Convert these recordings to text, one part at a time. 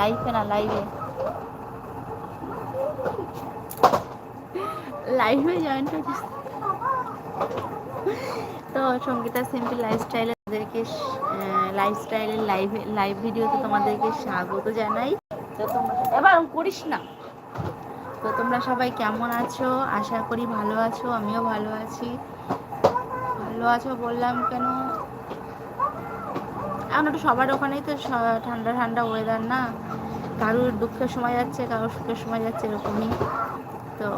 লাইফে না লাইভে লাইভে জয়েন হয়েছিস তো সঙ্গীতা সিম্পল লাইফস্টাইলে তাদেরকে লাইফস্টাইলের লাইভ লাইভ ভিডিওতে তোমাদেরকে স্বাগত জানাই। তো তোমরা এবার করিস না। তো তোমরা সবাই কেমন আছো? আশা করি ভালো আছো, আমিও ভালো আছি। ভালো আছো বললাম কেন? এখন একটু সবার ওখানেই তো ঠান্ডা ঠান্ডা ওয়েদার না। কারোর দুঃখের সময় যাচ্ছে, কারোর সুখের সময় যাচ্ছে এরকমই। তো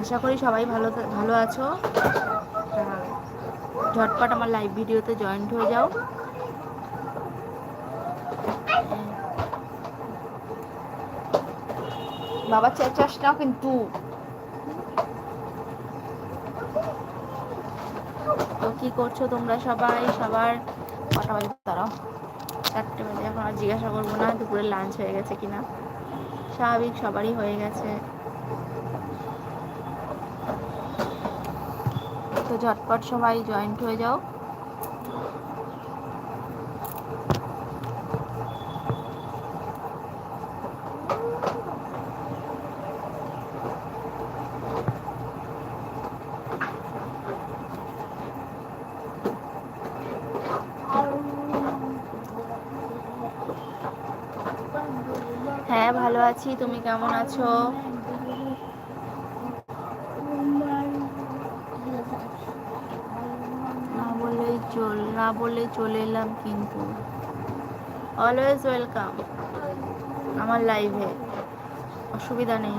আশা করি সবাই ভালো ভালো আছো। ঝটপট আমার লাইভ ভিডিওতে জয়েন্ট হয়ে যাও। বাবা চেঁচাস না কিন্তু। তো কি করছ তোমরা সবাই? সবার বাজে তারাও। চারটে বাজে, এখন আর জিজ্ঞাসা করব না, দুপুরে লাঞ্চ হয়ে গেছে কিনা। স্বাভাবিক, সবারই হয়ে গেছে। তো ঝটপট সবাই জয়েন্ট হয়ে যাও হ্যাঁ ভালো আছি, তুমি কেমন আছো? না বললেই চল, না বলে চলে এলাম কিন্তু। অলওয়েজ ওয়েলকাম আমার লাইভে অসুবিধা নেই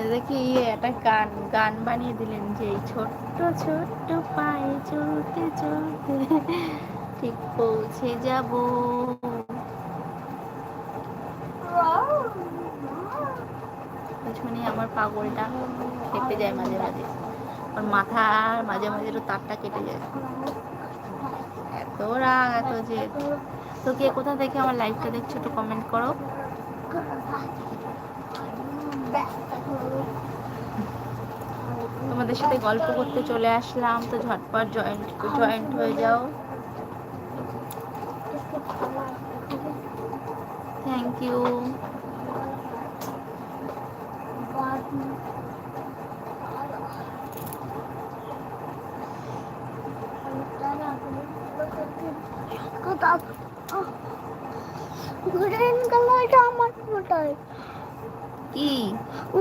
এই দেখি ইয়ে একটা গান গান বানিয়ে দিলেন যে এই ছোট্ট ছোট্ট পায়ে চলতে চলতে ঠিক পৌঁছে যাব। পেছনে আমার পাগলটা কেটে যায় মাঝে মাঝে। ওর মাথার মাঝে মাঝে তো তারটা কেটে যায়। এত রাগ, এত যে তো কে কোথা থেকে আমার লাইভটা দেখছ একটু কমেন্ট করো। তোমাদের সাথে গল্প করতে চলে আসলাম তো ঝটপট জয়েন্ট জয়েন্ট হয়ে যাও। থ্যাংক ইউ কি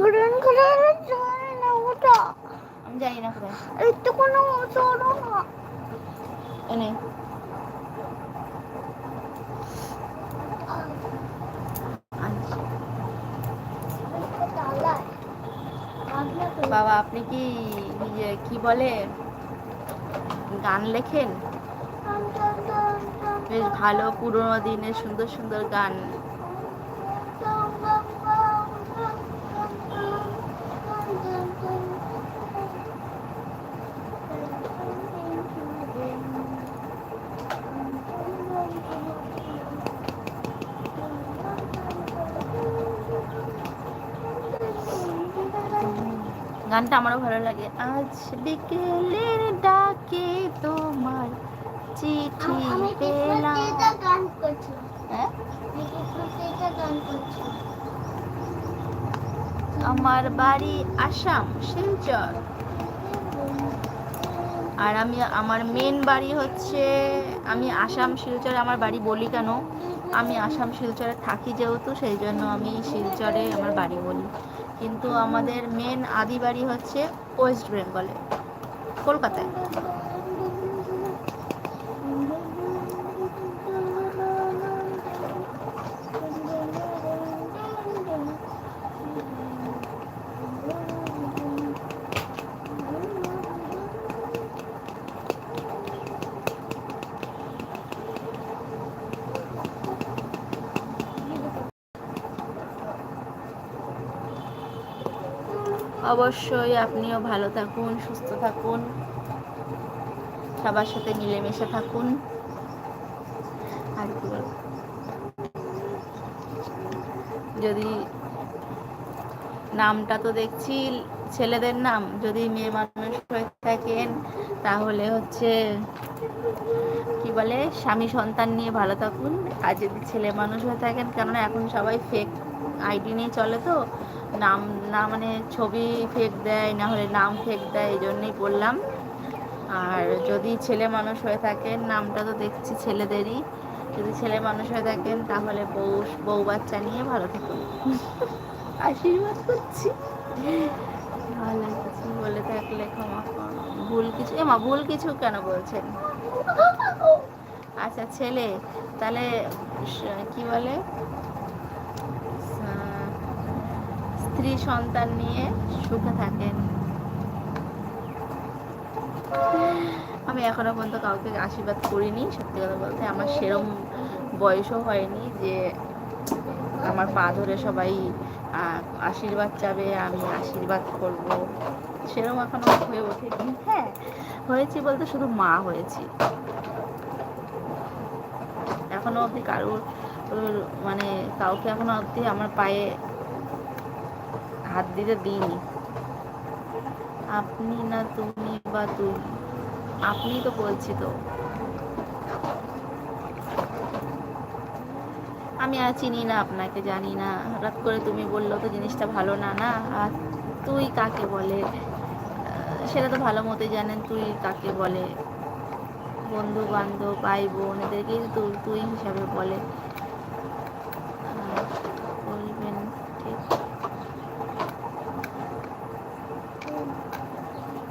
গ্রিন কালারের জানি না ওটা বাবা আপনি কি ইয়ে কি বলে গান লেখেন? বেশ ভালো পুরোনো দিনের সুন্দর সুন্দর গান। গানটা আমারও ভালো লাগে। আজ বিকেলের ডাকে তোমার চিঠি পেলাম। গান করছি। হ্যাঁ? আমার বাড়ি আসাম শিলচর। আর আমি আমার মেন বাড়ি হচ্ছে আমি আসাম শিলচরে আমার বাড়ি বলি কেন? আমি আসাম শিলচরে থাকি যেহেতু সেই জন্য আমি শিলচরে আমার বাড়ি বলি। কিন্তু আমাদের মেন আদি বাড়ি হচ্ছে ওয়েস্ট বেঙ্গলে কলকাতায়। অবশ্যই আপনিও ভালো থাকুন, সুস্থ থাকুন, সবার সাথে মিলেমিশে থাকুন। আর কি যদি নামটা তো দেখছি, ছেলেদের নাম যদি মেয়ে মানুষ হয়ে থাকেন, তাহলে হচ্ছে কি বলে, স্বামী সন্তান নিয়ে ভালো থাকুন। আর যদি ছেলে মানুষ হয়ে থাকেন, কেননা এখন সবাই ফেক আইডি নিয়ে চলে তো নাম, না মানে ছবি ফেক দেয়, না হলে নাম ফেক দেয়, এই জন্যই বললাম। আর যদি ছেলে মানুষ হয়ে থাকেন, নামটা তো দেখছি ছেলেদেরই, যদি ছেলে মানুষ হয়ে থাকেন, তাহলে বউ বউ বাচ্চা নিয়ে ভালো থাকুন। আশীর্বাদ করছি। ভালো বলে থাকলে ক্ষমা ভুল কিছু এমা ভুল কিছু কেন বলছেন? আচ্ছা ছেলে, তাহলে কি বলে? স্ত্রী সন্তান নিয়ে সুখে থাকেন। আমি এখনও পর্যন্ত কাউকে আশীর্বাদ করিনি, সত্যি কথা বলতে আমার সেরম বয়সও হয়নি যে আমার পা ধরে সবাই আশীর্বাদ চাবে, আমি আশীর্বাদ করব। সেরকম এখনও হয়ে ওঠেনি। হ্যাঁ হয়েছি বলতে শুধু মা হয়েছি। এখনও অবধি কারোর মানে কাউকে এখনও অবধি আমার পায়ে হাত দিতে দিইনি। আপনি না তুমি বা তুই। আপনি তো বলছি তো। আমি আর চিনি না আপনাকে, জানি না। হঠাৎ করে তুমি বলল তো জিনিসটা ভালো না না? আর তুই কাকে বলে? সেটা তো ভালো মতো জানেন তুই কাকে বলে। বন্ধু বান্ধব ভাই বোন এদেরকে তুই তুই হিসাবে বলে।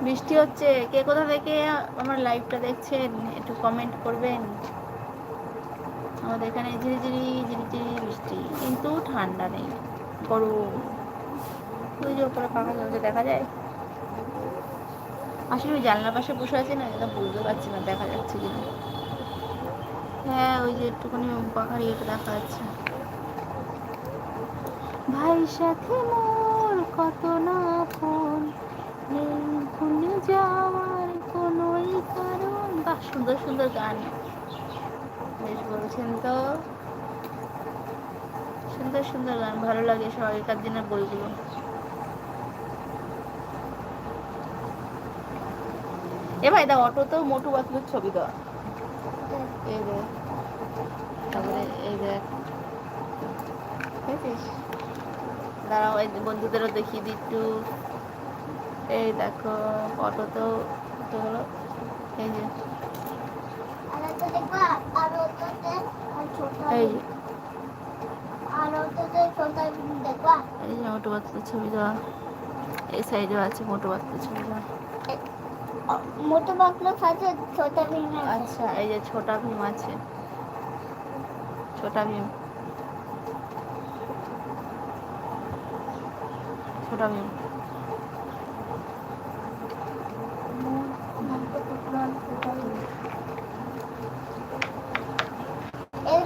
বৃষ্টি হচ্ছে। কে কোথা থেকে আমার লাইভটা দেখছেন? একটু কমেন্ট করবেন। আমাদের এখানে ঝিরিঝিরি ঝিরিঝিরি বৃষ্টি। কিন্তু ঠান্ডা নেই, গরম। ওই যে ওপরে পাখা চলছে দেখা যায়। আসলে ওই জানলার পাশে বসে আছি না, এটা বুঝতে পারছি না, দেখা যাচ্ছে কিনা। হ্যাঁ ওই যে একটুখানি পাখার ইয়েটা দেখা যাচ্ছে। ভাই, সাথে মোর কত না ফোন। ভুলে যাওয়ার কোনোই কারণ। বাহ, সুন্দর সুন্দর গান। বেশ বলছেন তো। সুন্দর সুন্দর গান। ভালো লাগে সবাইকার দিনের বইগুলো। এ ভাই দা অটোতেও মোটু বাতলুর ছবি দেওয়া এই দেখ তারপরে এই দেখ দেখেছিস দাঁড়াও বন্ধুদেরও দেখিয়ে দিই একটু। এই দেখো অটোতেও তো হলো এই যে। এই যে। এই যে মোটু বাতলুর ছবি দেওয়া। এই সাইডেও আছে মোটু বাতলুর ছবি দেওয়া। মোটো বাকলো সাথে ছোট ভীম আচ্ছা এই যে ছোটা ভীম আছে। ছোটা ভীম। ছোটা ভীম এরকম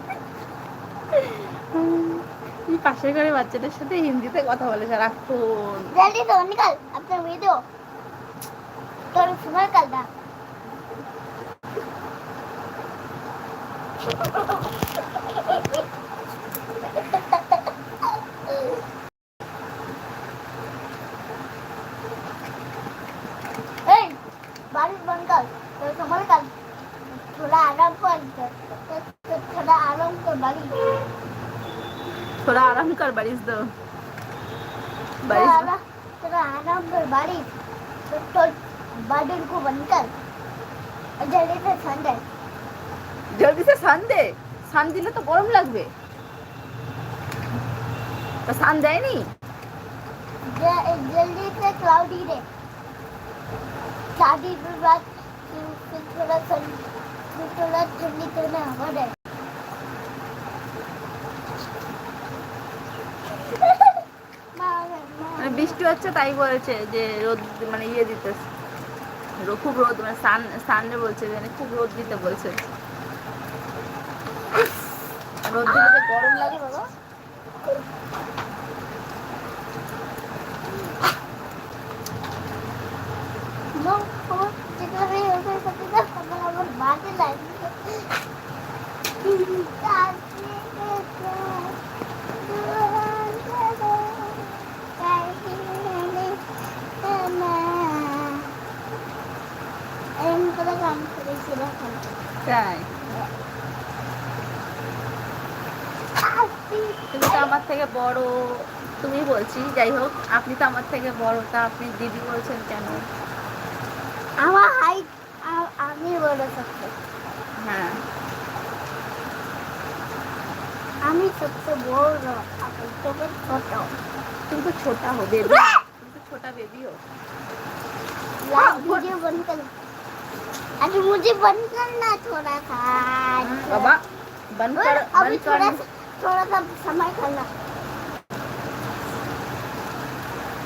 পাশের ঘরে বাচ্চাদের সাথে হিন্দিতে কথা বলে, সারাক্ষণ। জলদি তো নিকাল আপনার ভিডিও তোর সুমার কাল দা आराम कर बारिश दो थोड़ा बारिश आराम थोड़ा आराम कर बारिश तो, तो बादल को बंद कर और जल्दी से ठंड है জলদি সে সান দে সান দিলে তো গরম লাগবে তা সান দেয়নি ज- जल्दी से क्लाउडी रे शादी के बाद फिर फिर थोड़ा सन फिर তোলা ঠান্ডিতে না আমাদের বৃষ্টি হচ্ছে তাই বলেছে যে রোদ মানে ইয়ে দিতে রো- খুব রোদ মানে সান সানডে বলছে মানে খুব রোদ দিতে বলছে। রোদ দিলে যে গরম লাগে বাবা। No, ¿cómo তাই? তুমি তো আমার থেকে বড়। তুমি বলছি যাই হোক আপনি তো আমার থেকে বড় তা আপনি দিদি বলছেন কেন? আমার হাইট আমি হ্যাঁ। আমি সবচেয়ে বড় তোকে ছোট। তুমি তো ছোটা হবে তুমি তো ছোটা বেবি হোক। कर अरे मुझे बंद करना थोड़ा था बाबा बंद और कर अभी बंद थोड़ा कर सा थोड़ा सा समय करना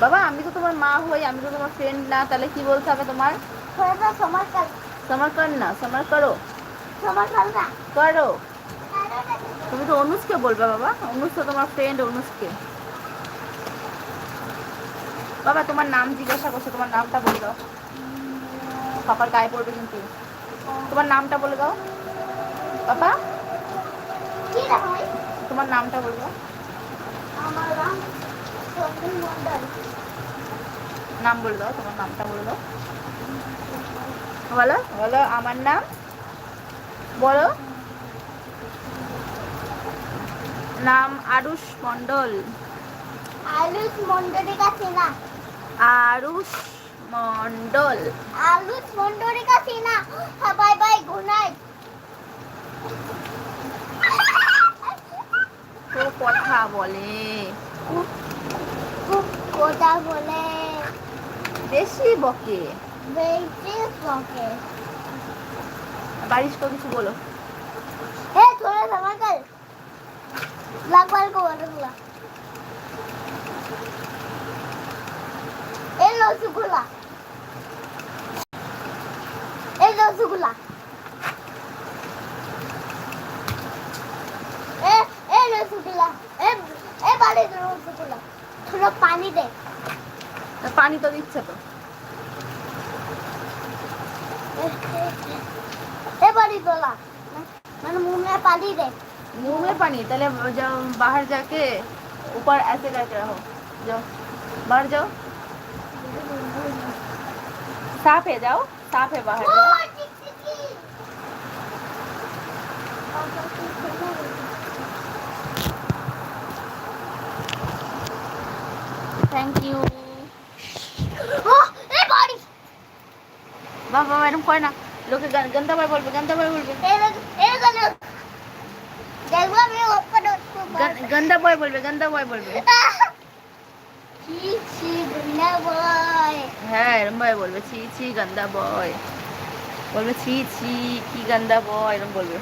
বাবা আমি তো তোমার মা হই আমি তো তোমার ফ্রেন্ড না তাহলে কি বলতে হবে তোমার थोड़ा सा समय कर সমর কর না সমর করো समय करना করো তুমি তো অনুজকে বলবে বাবা অনুজ তো তোমার ফ্রেন্ড অনুজকে বাবা তোমার নাম জিজ্ঞাসা করছে তোমার নামটা বলে দাও পাপার গায়ে পড়বে কিন্তু। তোমার নামটা বলে দাও। পাপা? তোমার নামটা বলে দাও। আমার নাম মন্ডল বলে দাও তোমার নামটা বলে দাও। বলো বলো আমার নাম? বলো। নাম আরুষ মণ্ডল। আলুস মন্ডলের কাছে না। আরুষ মন্ডল আলুস মন্ডলিকা সিনা বাই বাই গুনাই। তো কথা বলে। কথা বলে। বেশি বকে। বেশি বকে। বারিশ কো কিছু বলো। এ থোড়া ধমাকাল লাগবাল কো বলো এ লসুগুলা ए रसगुल्ला ए रसगुल्ला ए ए रसगुल्ला ए ए बाले रसगुल्ला थोड़ा पानी दे তা পানি তো দিচ্ছে তো ए, ए, ए बाली तोला मैंने मुंह में पानी दे मुंह में पानी ताहले जाओ बाहर जाके ऊपर ऐसे करके रहो जाओ बाहर जाओ साफ है जाओ साफ है बाहर जाओ থ্যাংক ইউ বাবা ম্যাডাম করে না। লোকে গান গান দাবার বলবে গান দাবার বলবে। গন্দা বয় বলবে গন্দা বয় বলবে। ছি ছি গন্দা বয়। হ্যাঁ এরম বয় বলবে ছি ছি গন্দা বয়। বলবে ছি ছি কি গন্দা বয় এরম বলবে।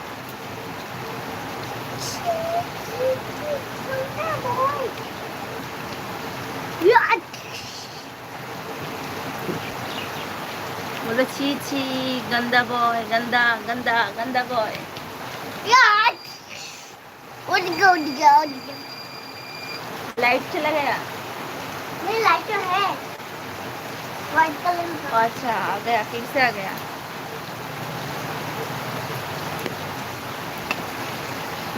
बोलो छी छी गंदा बॉय गंदा गंदा गंदा बॉय उठ गया उठ गया उठ गया लाइट चला गया नहीं लाइट तो है वाइट कलर अच्छा आ गया फिर आ गया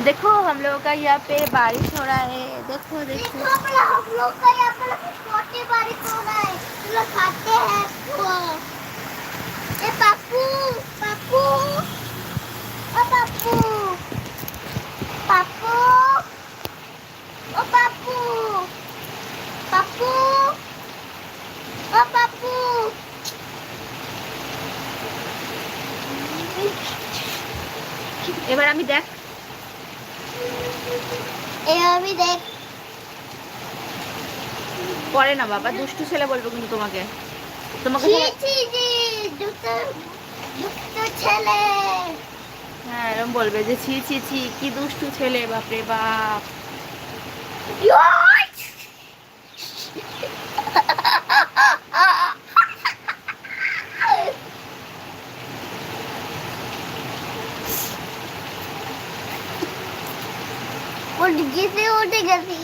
देखो हम लोगों का यहाँ पे बारिश हो रहा है देखो देखो देखो अपना हम लोग का यहाँ पर छोटी बारिश हो रहा है हम लोग खाते हैं वो ए पापू पापू ओ पापू पापू ओ पापू पापू ओ पापू এবার আমি দেখ এভাবে দেখ করে না বাবা দুষ্টু ছেলে বলবে কিন্তু তোমাকে। তোমাকে হ্যাঁ এরম বলবে যে ছি ছি ছি কি দুষ্টু ছেলে বাপরে বাপ। উঠ গেছে উঠে গেছি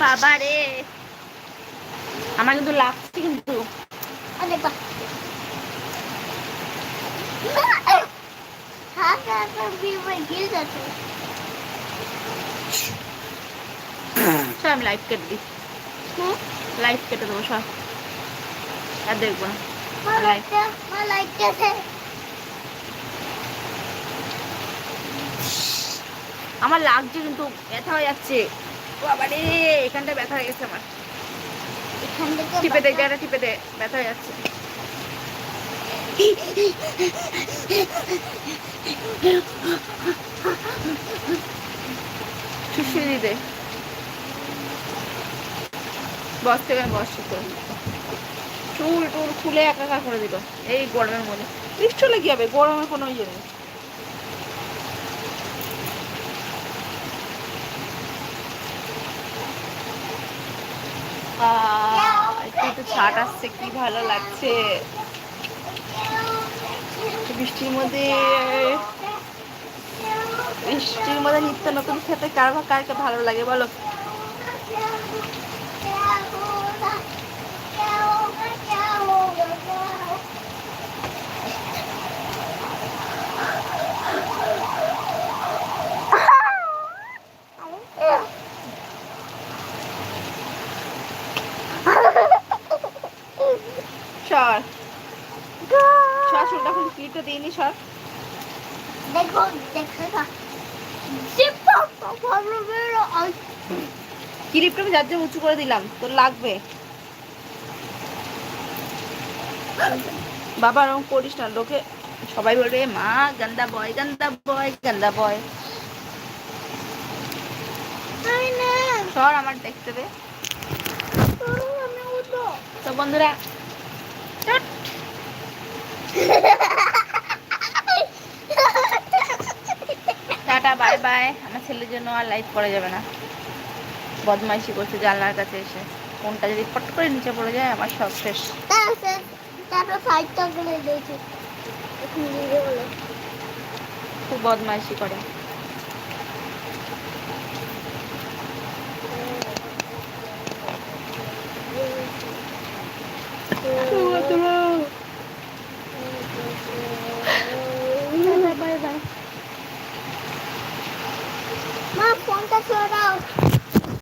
বাবা রে। আমার কিন্তু লাগছে কিন্তু। আরে বাহ। হাত হাত বিবে গিল যাচ্ছে। সব আমি লাইভ কেটে দিই। লাইভ কেটে দেবো সব। আর দেখব না। মালাইকা মালাইকা আমার লাগছে কিন্তু ব্যথা হয়ে যাচ্ছে। এখানটা ব্যথা হয়ে গেছে আমার। টিপে দে জায়গাটা টিপে দে ব্যথা হয়ে যাচ্ছে। বস থেকে বস ঠিক করে। চুল টুল খুলে একাকার করে দিল। এই গরমের মধ্যে। বৃষ্টি হলে কি হবে? গরমের কোনো ইয়ে নেই। একটু ছাট আসছে, কি ভালো লাগছে। বৃষ্টির মধ্যে বৃষ্টির মধ্যে নিত্য নতুন খেতে কার বা কারকে ভালো লাগে বলো? সর সর চুলটা খুব ক্লিপটা দিইনি সর দেখো দেখো না। জিপা ভালো বেরো ক্লিপটা আমি যার জন্য উঁচু করে দিলাম? তোর লাগবে। বাবা এরকম করিস না লোকে সবাই বলবে মা গান্দা বয় গান্দা বয় গান্দা বয় সর আমার দেখতে দে। তো বন্ধুরা। টাটা বাই বাই আমার ছেলের জন্য আর লাইভ করা যাবে না। বদমাইশি করছে জানলার কাছে এসে। ফোনটা যদি ফট করে নিচে পড়ে যায় আমার সব শেষ। খুব বদমাইশি করে।